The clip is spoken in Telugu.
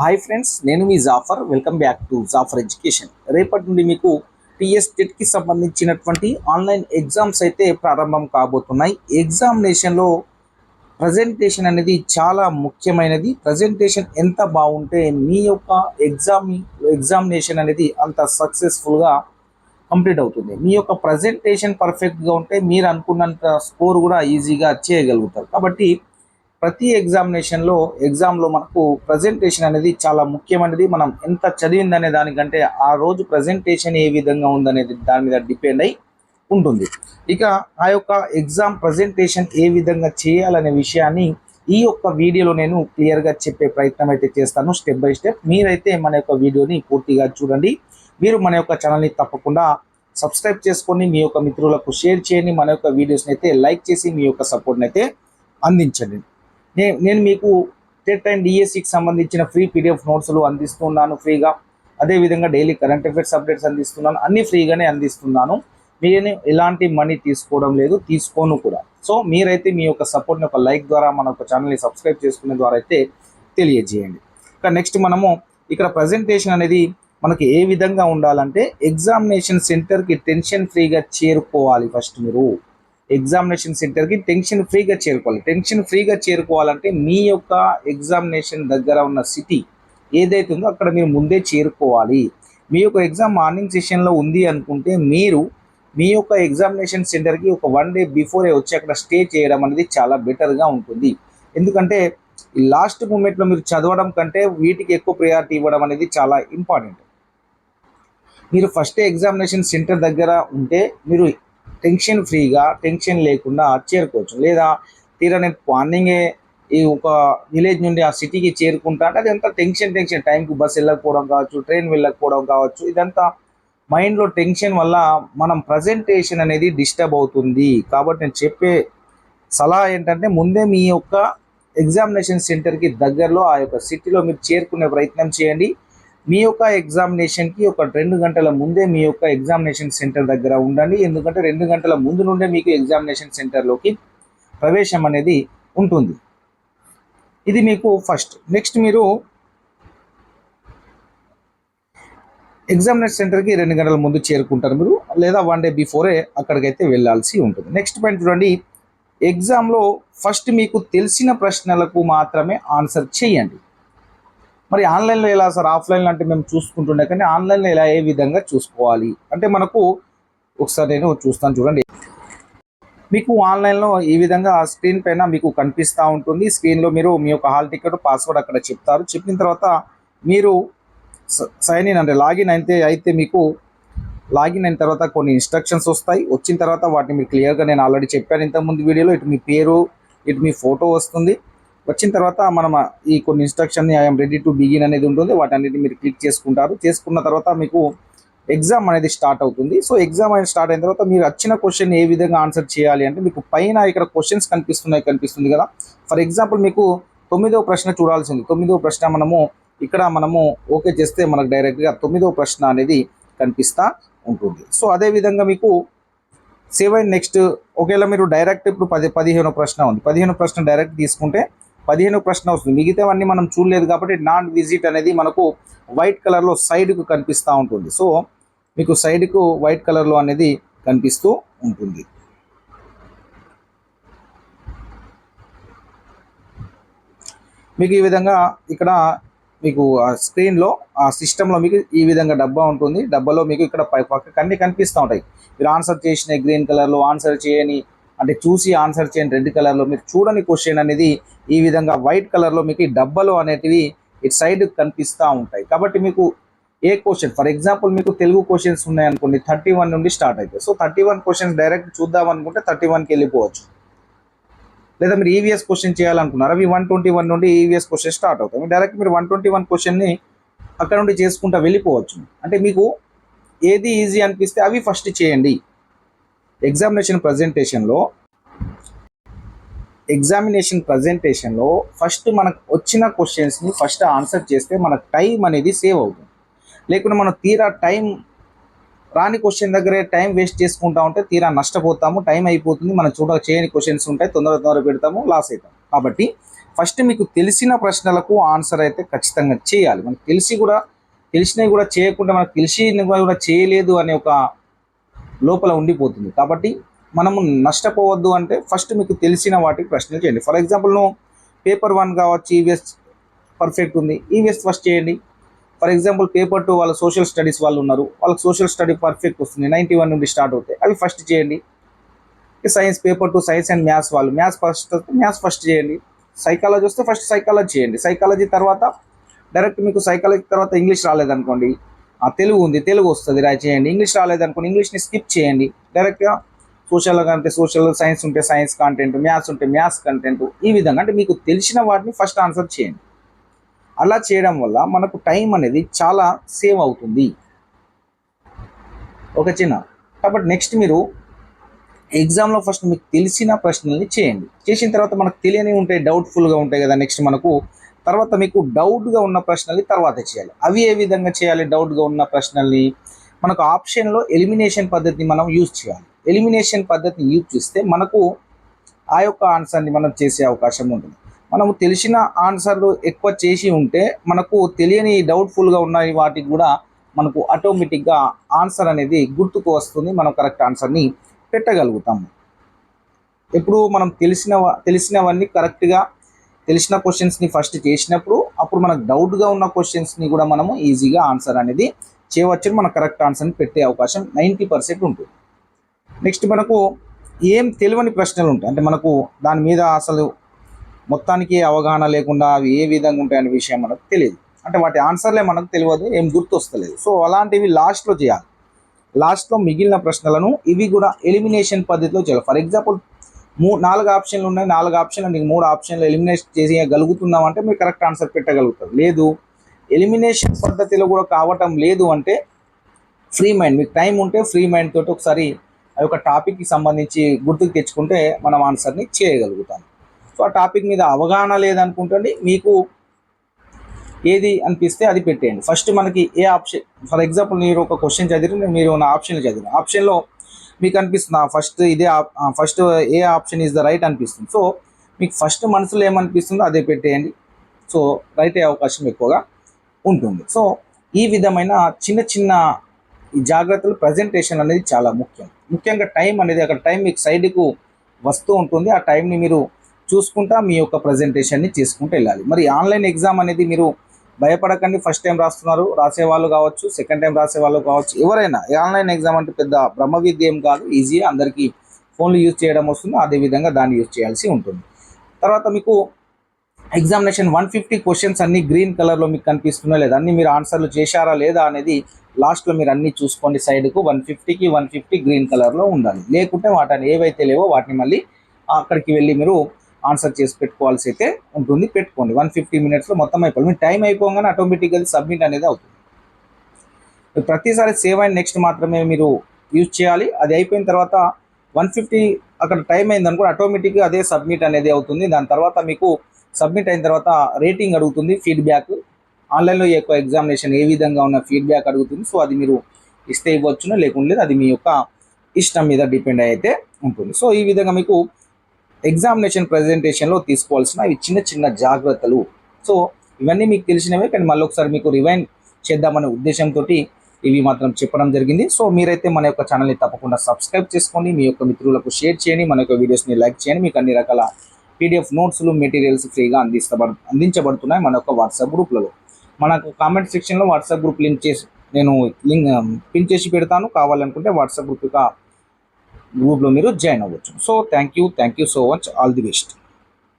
హాయ్ ఫ్రెండ్స్ నేను మీ Jafar welcome back to Jafar education రేపటి నుండి మీకు టీఎస్ టెట్కి సంబంధించినటువంటి ఆన్లైన్ ఎగ్జామ్స్ అయితే ప్రారంభం కాబోతున్నాయి. ఎగ్జామినేషన్లో ప్రజెంటేషన్ అనేది చాలా ముఖ్యమైనది. ప్రజెంటేషన్ ఎంత బాగుంటే మీ యొక్క ఎగ్జామ్ ఎగ్జామినేషన్ అనేది అంత సక్సెస్ఫుల్గా కంప్లీట్ అవుతుంది. మీ యొక్క ప్రజెంటేషన్ పర్ఫెక్ట్గా ఉంటే మీరు అనుకున్నంత స్కోర్ కూడా ఈజీగా చేయగలుగుతారు. కాబట్టి ప్రతి ఎగ్జామినేషన్లో ఎగ్జామ్లో మనకు ప్రజెంటేషన్ అనేది చాలా ముఖ్యమైనది. మనం ఎంత చదివిందనే దానికంటే ఆ రోజు ప్రజెంటేషన్ ఏ విధంగా ఉందనేది దాని మీద డిపెండ్ అయి ఉంటుంది. ఇక ఆ యొక్క ఎగ్జామ్ ప్రజెంటేషన్ ఏ విధంగా చేయాలనే విషయాన్ని ఈ యొక్క వీడియోలో నేను క్లియర్గా చెప్పే ప్రయత్నం అయితే చేస్తాను. స్టెప్ బై స్టెప్ మీరైతే మన యొక్క వీడియోని పూర్తిగా చూడండి. మీరు మన యొక్క ఛానల్ని తప్పకుండా సబ్స్క్రైబ్ చేసుకొని మీ యొక్క మిత్రులకు షేర్ చేయండి. మన యొక్క వీడియోస్ని అయితే లైక్ చేసి మీ యొక్క సపోర్ట్ని అయితే అందించండి. నేను మీకు టెట్ అండ్ డిఎస్సికి సంబంధించిన ఫ్రీ పీడిఎఫ్ నోట్స్లు అందిస్తున్నాను ఫ్రీగా. అదేవిధంగా డైలీ కరెంట్ అఫైర్స్ అప్డేట్స్ అందిస్తున్నాను. అన్ని ఫ్రీగానే అందిస్తున్నాను. నేను ఎలాంటి మనీ తీసుకోవడం లేదు తీసుకోను కూడా. సో మీరైతే మీ యొక్క సపోర్ట్ని ఒక లైక్ ద్వారా మన యొక్క ఛానల్ని సబ్స్క్రైబ్ చేసుకునే ద్వారా అయితే తెలియజేయండి. ఇక నెక్స్ట్ మనము ఇక్కడ ప్రజెంటేషన్ అనేది మనకి ఏ విధంగా ఉండాలంటే ఎగ్జామినేషన్ సెంటర్కి టెన్షన్ ఫ్రీగా చేరుకోవాలి ఫస్ట్ మీరు. ఎగ్జామినేషన్ సెంటర్కి టెన్షన్ ఫ్రీగా చేరుకోవాలి. టెన్షన్ ఫ్రీగా చేరుకోవాలంటే మీ యొక్క ఎగ్జామినేషన్ దగ్గర ఉన్న సిటీ ఏదైతే ఉందో అక్కడ మీరు ముందే చేరుకోవాలి. మీ యొక్క ఎగ్జామ్ మార్నింగ్ సెషన్లో ఉంది అనుకుంటే మీరు మీ యొక్క ఎగ్జామినేషన్ సెంటర్కి ఒక వన్ డే బిఫోరే వచ్చి అక్కడ స్టే చేయడం అనేది చాలా బెటర్గా ఉంటుంది. ఎందుకంటే ఈ లాస్ట్ మూమెంట్లో మీరు చదవడం కంటే వీటికి ఎక్కువ ప్రయారిటీ ఇవ్వడం అనేది చాలా ఇంపార్టెంట్. మీరు ఫస్ట్ ఎగ్జామినేషన్ సెంటర్ దగ్గర ఉంటే మీరు టెన్షన్ ఫ్రీగా టెన్షన్ లేకుండా చేరుకోవచ్చు. లేదా తీరా నేను మార్నింగే ఈ ఒక విలేజ్ నుండి ఆ సిటీకి చేరుకుంటా అంటే అదంతా టెన్షన్ టెన్షన్ టైంకి బస్ వెళ్ళకపోవడం కావచ్చు ట్రైన్ వెళ్ళకపోవడం కావచ్చు ఇదంతా మైండ్లో టెన్షన్ వల్ల మనం ప్రజెంటేషన్ అనేది డిస్టర్బ్ అవుతుంది. కాబట్టి నేను చెప్పే సలహా ఏంటంటే ముందే మీ యొక్క ఎగ్జామినేషన్ సెంటర్కి దగ్గరలో ఆ యొక్క సిటీలో మీరు చేరుకునే ప్రయత్నం చేయండి. మీ యొక్క ఎగ్జామినేషన్కి ఒక రెండు గంటల ముందే మీ యొక్క ఎగ్జామినేషన్ సెంటర్ దగ్గర ఉండండి. ఎందుకంటే రెండు గంటల ముందు నుండే మీకు ఎగ్జామినేషన్ సెంటర్లోకి ప్రవేశం అనేది ఉంటుంది. ఇది మీకు ఫస్ట్ నెక్స్ట్ మీరు ఎగ్జామినేషన్ సెంటర్కి రెండు గంటల ముందు చేరుకుంటారు మీరు లేదా వన్ డే బిఫోరే అక్కడికైతే వెళ్ళాల్సి ఉంటుంది. నెక్స్ట్ పాయింట్ చూడండి. ఎగ్జామ్లో ఫస్ట్ మీకు తెలిసిన ప్రశ్నలకు మాత్రమే ఆన్సర్ చేయండి. మరి ఆన్లైన్లో ఎలా సార్? ఆఫ్లైన్లో అంటే మేము చూసుకుంటుండే కానీ ఆన్లైన్లో ఎలా ఏ విధంగా చూసుకోవాలి? అంటే మనకు ఒకసారి నేను చూస్తాను చూడండి. మీకు ఆన్లైన్లో ఈ విధంగా స్క్రీన్ పైన మీకు కనిపిస్తూ ఉంటుంది. స్క్రీన్లో మీరు మీ యొక్క హాల్ టికెట్ పాస్వర్డ్ అక్కడ చెప్తారు. చెప్పిన తర్వాత మీరు సైన్ ఇన్ అంటే లాగిన్ అయితే అయితే మీకు లాగిన్ అయిన తర్వాత కొన్ని ఇన్స్ట్రక్షన్స్ వస్తాయి. వచ్చిన తర్వాత వాటిని మీరు క్లియర్గా నేను ఆల్రెడీ చెప్పాను. ఇంతకుముందు వీడియోలో ఇటు మీ పేరు ఇటు మీ ఫోటో వస్తుంది. వచ్చిన తర్వాత మనం ఈ కొన్ని ఇన్స్ట్రక్షన్ని ఐఎమ్ రెడీ టు బిగిన్ అనేది ఉంటుంది. వాటన్నిటిని మీరు క్లిక్ చేసుకుంటారు. చేసుకున్న తర్వాత మీకు ఎగ్జామ్ అనేది స్టార్ట్ అవుతుంది. సో ఎగ్జామ్ అనేది స్టార్ట్ అయిన తర్వాత మీరు వచ్చిన క్వశ్చన్ ఏ విధంగా ఆన్సర్ చేయాలి అంటే మీకు పైన ఇక్కడ క్వశ్చన్స్ కనిపిస్తున్నాయి కనిపిస్తుంది కదా. ఫర్ ఎగ్జాంపుల్ మీకు తొమ్మిదవ ప్రశ్న చూడాల్సింది. తొమ్మిదవ ప్రశ్న మనము ఇక్కడ మనము ఓకే చేస్తే మనకు డైరెక్ట్గా తొమ్మిదవ ప్రశ్న అనేది కనిపిస్తూ ఉంటుంది. సో అదే విధంగా మీకు సెవెన్ నెక్స్ట్ ఒకవేళ మీరు డైరెక్ట్ ఇప్పుడు పది పదిహేను ప్రశ్న ఉంది. పదిహేను ప్రశ్న డైరెక్ట్ తీసుకుంటే పదిహేను ప్రశ్న వస్తుంది. మిగతావన్నీ మనం చూడలేదు కాబట్టి నాన్ విజిట్ అనేది మనకు వైట్ కలర్లో సైడ్కు కనిపిస్తూ ఉంటుంది. సో మీకు సైడ్కు వైట్ కలర్లో అనేది కనిపిస్తూ ఉంటుంది. మీకు ఈ విధంగా ఇక్కడ మీకు ఆ స్క్రీన్లో ఆ సిస్టంలో మీకు ఈ విధంగా డబ్బా ఉంటుంది. డబ్బాలో మీకు ఇక్కడ పై పక్క అన్ని కనిపిస్తూ ఉంటాయి. మీరు ఆన్సర్ చేసిన గ్రీన్ కలర్లో ఆన్సర్ చేయని అంటే చూసి ఆన్సర్ చేయండి రెడ్ కలర్లో మీరు చూడని క్వశ్చన్ అనేది ఈ విధంగా వైట్ కలర్లో మీకు ఈ అనేటివి ఇటు సైడ్ కనిపిస్తూ ఉంటాయి. కాబట్టి మీకు ఏ క్వశ్చన్ ఫర్ ఎగ్జాంపుల్ మీకు తెలుగు క్వశ్చన్స్ ఉన్నాయనుకోండి థర్టీ వన్ నుండి స్టార్ట్ అవుతాయి so thirty one questions direct చూద్దాం అనుకుంటే థర్టీ వన్కి వెళ్ళిపోవచ్చు. లేదా మీరు ఈవీఎస్ క్వశ్చన్ చేయాలనుకున్నారు? అవి వన్ ట్వంటీ వన్ నుండి ఈవీఎస్ క్వశ్చన్ స్టార్ట్ అవుతాయి. డైరెక్ట్ మీరు వన్ ట్వంటీ వన్ క్వశ్చన్ని అక్కడ నుండి చేసుకుంటా వెళ్ళిపోవచ్చు. అంటే మీకు ఏది ఈజీ అనిపిస్తే అవి ఫస్ట్ చేయండి. ఎగ్జామినేషన్ ప్రజెంటేషన్లో ఎగ్జామినేషన్ ప్రజెంటేషన్లో ఫస్ట్ మనకు వచ్చిన క్వశ్చన్స్ని ఫస్ట్ ఆన్సర్ చేస్తే మన టైం అనేది సేవ్ అవుతుంది. లేకుంటే మనం తీరా టైం రాని క్వశ్చన్ దగ్గరే టైం వేస్ట్ చేసుకుంటా ఉంటే తీరా నష్టపోతాము టైం అయిపోతుంది. మనం చూడ చేయని క్వశ్చన్స్ ఉంటాయి తొందర తొందర పెడతాము లాస్ అవుతాం కాబట్టి ఫస్ట్ మీకు తెలిసిన ప్రశ్నలకు ఆన్సర్ అయితే ఖచ్చితంగా చేయాలి. మనకు తెలిసి కూడా తెలిసినవి కూడా చేయకుండా మనకు తెలిసి కూడా చేయలేదు అనే ఒక లోపల ఉండిపోతుంది. కాబట్టి మనము నష్టపోవద్దు అంటే ఫస్ట్ మీకు తెలిసిన వాటికి ప్రశ్నలు చేయండి. ఫర్ ఎగ్జాంపుల్ నువ్వు పేపర్ వన్ కావచ్చు ఈవీఎస్ పర్ఫెక్ట్ ఉంది. ఈవీఎస్ ఫస్ట్ చేయండి. ఫర్ ఎగ్జాంపుల్ పేపర్ టూ వాళ్ళ సోషల్ స్టడీస్ వాళ్ళు ఉన్నారు. వాళ్ళకి సోషల్ స్టడీ పర్ఫెక్ట్ వస్తుంది. నైంటీ వన్ నుండి స్టార్ట్ అవుతాయి. అవి ఫస్ట్ చేయండి. Science paper two science and maths వాళ్ళు. మ్యాథ్స్ ఫస్ట్ మ్యాథ్స్ ఫస్ట్ చేయండి. సైకాలజీ వస్తే ఫస్ట్ సైకాలజీ చేయండి. సైకాలజీ తర్వాత డైరెక్ట్ మీకు సైకాలజీ తర్వాత ఇంగ్లీష్ రాలేదనుకోండి. తెలుగు ఉంది తెలుగు వస్తుంది రాయి చేయండి. ఇంగ్లీష్ రాలేదనుకోండి ఇంగ్లీష్ని స్కిప్ చేయండి. డైరెక్ట్గా సోషల్ అంటే సోషల్ సైన్స్ ఉంటే సైన్స్ కంటెంట్ మ్యాథ్స్ ఉంటే మ్యాథ్స్ కంటెంట్ ఈ విధంగా అంటే మీకు తెలిసిన వాటిని ఫస్ట్ ఆన్సర్ చేయండి. అలా చేయడం వల్ల మనకు టైం అనేది చాలా సేవ్ అవుతుంది. ఒక చిన్న కాబట్టి నెక్స్ట్ మీరు ఎగ్జామ్లో ఫస్ట్ మీకు తెలిసిన ప్రశ్నల్ని చేయండి. చేసిన తర్వాత మనకు తెలియని ఉంటాయి డౌట్ఫుల్గా ఉంటాయి కదా నెక్స్ట్ మనకు తర్వాత మీకు డౌట్గా ఉన్న ప్రశ్నల్ని తర్వాత చేయాలి. అవి ఏ విధంగా చేయాలి? డౌట్గా ఉన్న ప్రశ్నల్ని? మనకు ఆప్షన్లో ఎలిమినేషన్ పద్ధతిని మనం యూజ్ చేయాలి. ఎలిమినేషన్ పద్ధతిని యూజ్ చేస్తే మనకు ఆ యొక్క ఆన్సర్ని మనం చేసే అవకాశం ఉంటుంది. మనము తెలిసిన ఆన్సర్లు ఎక్కువ చేసి ఉంటే మనకు తెలియని డౌట్ఫుల్గా ఉన్నాయి వాటికి కూడా మనకు ఆటోమేటిక్గా ఆన్సర్ అనేది గుర్తుకు వస్తుంది. మనం కరెక్ట్ ఆన్సర్ని పెట్టగలుగుతాము. ఎప్పుడు మనం తెలిసిన తెలిసినవన్నీ కరెక్ట్గా తెలిసిన క్వశ్చన్స్ని ఫస్ట్ చేసినప్పుడు అప్పుడు మనకు డౌట్గా ఉన్న క్వశ్చన్స్ని కూడా మనము ఈజీగా ఆన్సర్ అనేది చేయవచ్చు మన కరెక్ట్ ఆన్సర్ని పెట్టే అవకాశం నైంటీ పర్సెంట్ ఉంటుంది. నెక్స్ట్ మనకు ఏం తెలియని ప్రశ్నలు ఉంటాయి. అంటే మనకు దాని మీద అసలు మొత్తానికి అవగాహన లేకుండా అవి ఏ విధంగా ఉంటాయనే విషయం మనకు తెలియదు. అంటే వాటి ఆన్సర్లే మనకు తెలియదు ఏం గుర్తొస్తలేదు. సో అలాంటివి లాస్ట్లో చేయాలి. లాస్ట్లో మిగిలిన ప్రశ్నలను ఇవి కూడా ఎలిమినేషన్ పద్ధతిలో చేయాలి. ఫర్ ఎగ్జాంపుల్ మూ నాలుగు ఆప్షన్లు ఉన్నాయి నాలుగు ఆప్షన్లు నీకు మూడు ఆప్షన్లు ఎలిమినేట్ చేసేయగలుగుతున్నాం అంటే మీరు కరెక్ట్ ఆన్సర్ పెట్టగలుగుతారు. లేదు. ఎలిమినేషన్ పద్ధతిలో కూడా కావటం లేదు అంటే ఫ్రీ మైండ్ మీకు టైం ఉంటే ఫ్రీ మైండ్ తోటి ఒకసారి ఆ యొక్క టాపిక్కి సంబంధించి గుర్తుకు తెచ్చుకుంటే మనం ఆన్సర్ని చేయగలుగుతాం సో ఆ టాపిక్ మీద అవగాహన లేదనుకుంటండి. మీకు ఏది అనిపిస్తే అది పెట్టేయండి. ఫస్ట్ మనకి ఏ ఆప్షన్ ఫర్ ఎగ్జాంపుల్ మీరు ఒక క్వశ్చన్ చదివి మీరు ఉన్న ఆప్షన్లు చదివిన. ఆప్షన్లో మీకు అనిపిస్తుంది ఫస్ట్ ఇదే first A option is the right అనిపిస్తుంది. సో మీకు ఫస్ట్ మనసులో ఏమనిపిస్తుందో అదే పెట్టేయండి. సో రైట్ అయ్యే అవకాశం ఎక్కువగా ఉంటుంది. సో ఈ విధమైన చిన్న చిన్న జాగ్రత్తలు ప్రజెంటేషన్ అనేది చాలా ముఖ్యం. ముఖ్యంగా టైం అనేది అక్కడ టైం మీకు సైడ్కు వస్తూ ఉంటుంది. ఆ టైంని మీరు చూసుకుంటా మీ యొక్క ప్రజెంటేషన్ని చేసుకుంటూ వెళ్ళాలి. మరి ఆన్లైన్ ఎగ్జామ్ అనేది మీరు భయపడకండి ఫస్ట్ టైం రాస్తున్నారు రాసేవాళ్ళు కావచ్చు సెకండ్ టైం రాసేవాళ్ళు కావచ్చు ఎవరైనా ఆన్లైన్ ఎగ్జామ్ అంటే పెద్ద బ్రహ్మ విద్య ఏం కాదు ఈజీ అందరికీ ఫోన్లు యూజ్ చేయడం వస్తుంది అదేవిధంగా దాన్ని యూజ్ చేయాల్సి ఉంటుంది. తర్వాత మీకు ఎగ్జామినేషన్ వన్ ఫిఫ్టీ క్వశ్చన్స్ అన్ని గ్రీన్ కలర్లో మీకు కనిపిస్తున్నా లేదా అన్ని మీరు ఆన్సర్లు చేశారా లేదా అనేది లాస్ట్లో మీరు అన్ని చూసుకోండి సైడ్కు వన్ ఫిఫ్టీకి వన్ ఫిఫ్టీ గ్రీన్ కలర్లో ఉండాలి. లేకుంటే వాటిని ఏవైతే లేవో వాటిని మళ్ళీ అక్కడికి వెళ్ళి మీరు ఆన్సర్ చేసి పెట్టుకోవాల్సి అయితే ఉంటుంది. పెట్టుకోండి. వన్ ఫిఫ్టీ మినిట్స్లో మొత్తం అయిపోయింది మీ టైం అయిపోగానే ఆటోమేటిక్గా సబ్మిట్ అనేది అవుతుంది. ప్రతిసారి సేవ్ అండ్ నెక్స్ట్ మాత్రమే మీరు యూజ్ చేయాలి. అది అయిపోయిన తర్వాత వన్ ఫిఫ్టీ అక్కడ టైం అయింది అనుకో ఆటోమేటిక్గా అదే సబ్మిట్ అనేది అవుతుంది. దాని తర్వాత మీకు సబ్మిట్ అయిన తర్వాత రేటింగ్ అడుగుతుంది ఫీడ్బ్యాక్ ఆన్లైన్లో ఈ యొక్క ఎగ్జామినేషన్ ఏ విధంగా ఉన్న ఫీడ్బ్యాక్ అడుగుతుంది. సో అది మీరు ఇస్తే ఇవ్వచ్చునో లేకుంటే అది మీ యొక్క ఇష్టం మీద డిపెండ్ అయితే ఉంటుంది. సో ఈ విధంగా మీకు ఎగ్జామినేషన్ ప్రజెంటేషన్లో తీసుకోవాల్సిన ఇవి చిన్న చిన్న జాగ్రత్తలు. సో ఇవన్నీ మీకు తెలిసినవే కానీ మళ్ళీ ఒకసారి మీకు రివైండ్ చేద్దామనే ఉద్దేశంతో ఇవి మాత్రం చెప్పడం జరిగింది. సో మీరైతే మన యొక్క ఛానల్ని తప్పకుండా సబ్స్క్రైబ్ చేసుకోండి మీ యొక్క మిత్రులకు షేర్ చేయండి మన యొక్క వీడియోస్ని లైక్ చేయండి. మీకు అన్ని రకాల పీడిఎఫ్ నోట్స్లు మెటీరియల్స్ ఫ్రీగా అందిస్తబడు అందించబడుతున్నాయి మన యొక్క వాట్సాప్ గ్రూప్లలో. మనకు కామెంట్ సెక్షన్లో వాట్సాప్ గ్రూప్ లింక్ చేసి నేను లింక్ పిన్ చేసి పెడతాను. కావాలనుకుంటే వాట్సాప్ గ్రూప్ యొక్క గ్రూప్లో మీరు జాయిన్ అవ్వచ్చు. So thank you thank you so much all the best